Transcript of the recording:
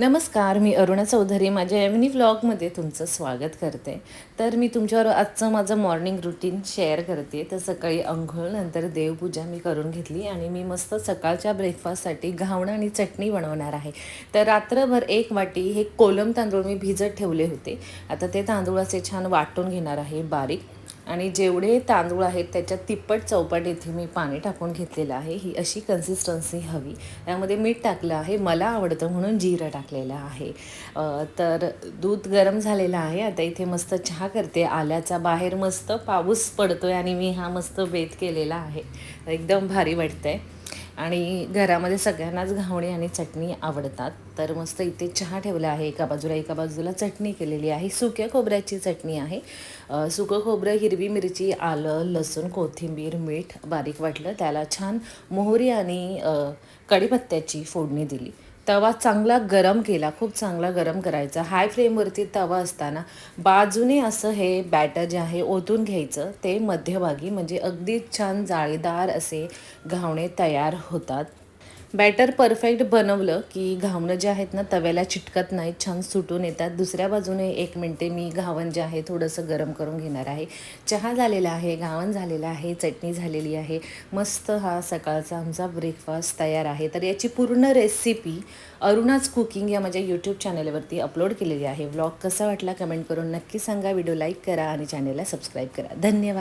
नमस्कार मी अरुणा चौधरी. माझ्या एव्हनी व्लॉगमध्ये तुमचं स्वागत करते. तर मी तुमच्यावर आजचं माझं मॉर्निंग रुटीन शेअर करते. तर सकाळी अंघोळ नंतर देवपूजा मी करून घेतली आणि मी मस्त सकाळच्या ब्रेकफास्टसाठी घावणं आणि चटणी बनवणार आहे. तर रात्रभर एक वाटी हे कोलम तांदूळ मी भिजत ठेवले होते. आता ते तांदूळ असे छान वाटून घेणार आहे बारीक. आणि जेवढे तांदूळ आहेत त्याच्यात तिप्पट चौपट इथे मी पाणी टाकून घेतलेलं आहे. ही अशी कन्सिस्टन्सी हवी. त्यामध्ये मीठ टाकलं आहे. मला आवडतं म्हणून जिरं टाकलेलं आहे. तर दूध गरम झालेलं आहे. आता इथे मस्त चहा करते. आल्याचा बाहेर मस्त पाऊस पडतो आहे आणि मी हा मस्त बेत केलेला आहे. एकदम भारी वाटतं आहे आणि घरामध्ये सगळ्यांनाच घावणी आणि चटणी आवडतात. तर मस्त इथे चहा ठेवला आहे एका बाजूला एका बाजूला चटणी केलेली आहे. सुक्या खोबऱ्याची चटणी आहे. सुकं खोबरं हिरवी मिरची आलं लसूण कोथिंबीर मीठ बारीक वाटलं. त्याला छान मोहरी आणि कढीपत्त्याची फोडणी दिली. तवा चांगला गरम केला खूप चांगला गरम करायचा. हाय फ्लेमवरती तवा असताना बाजूने असं हे बॅटर जे आहे ओतून घ्यायचं. ते मध्यभागी म्हणजे अगदी छान जाळीदार असे घावणे तयार होतात. बॅटर परफेक्ट बनवलं की घावणं जे आहेत ना तव्याला चिटकत नाहीत छान सुटून येतात. दुसऱ्या बाजूने एक मिनटे मी घावण जे आहे थोडंसं गरम करून घेणार आहे. चहा झालेला आहे घावन झालेलं आहे चटणी झालेली आहे. मस्त हा सकाळचा आमचा ब्रेकफास्ट तयार आहे. तर याची पूर्ण रेसिपी अरुणाच कुकिंग या माझ्या यूट्यूब चॅनलवरती अपलोड केलेली आहे. व्लॉग कसा वाटला कमेंट करून नक्की सांगा. व्हिडिओ लाईक करा आणि चॅनलला सबस्क्राईब करा. धन्यवाद.